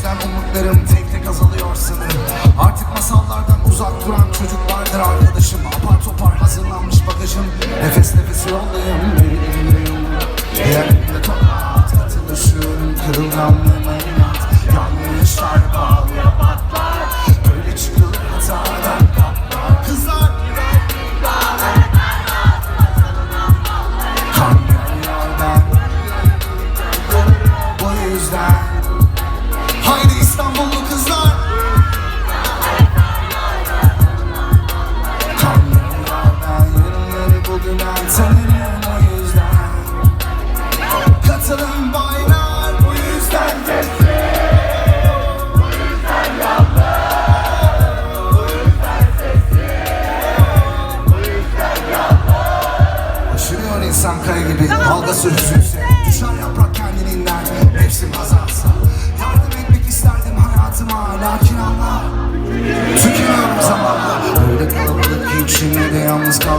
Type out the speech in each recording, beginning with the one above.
yüzden umutlarım tek tek azalıyor sanırım. Artık masallardan uzak duran çocuk vardır arkadaşım. Apar topar hazırlanmış bagajım. Nefes nefese yoldayım Bugün ben tanırım o yüzden. Katılın baylar bu yüzden Aşırıyor insan kaya gibi. Dalga sürüsüyse Düşer yaprak kendiliğinden. Mevsim azalsa Yardım etmek isterdim hayatıma lakin Allah. Tükeniyorum zamanla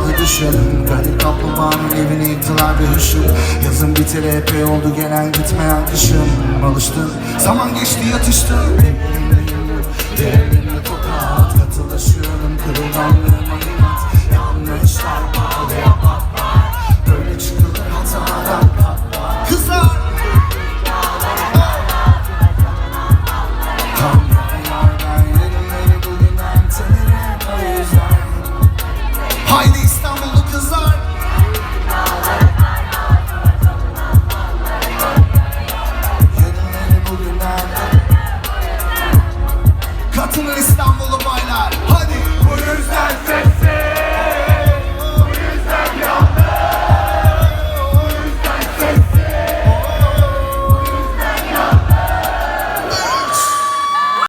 kaldı dışım Garip kaplumbağanın evini yıktılar bir hışım. Yazın bitir epey oldu gelen gitmeyen kışım Alıştım zaman geçti yatıştım Benim Diğerine toprağa katılaşıyorum. Kırılganlarıma limat Yanlışlar bağlıya patlar Böyle çıkılır hatadan patlar. Kızlar! Haydi Anlatılır İstanbul'u baylar. Hadi. Bu yüzden sen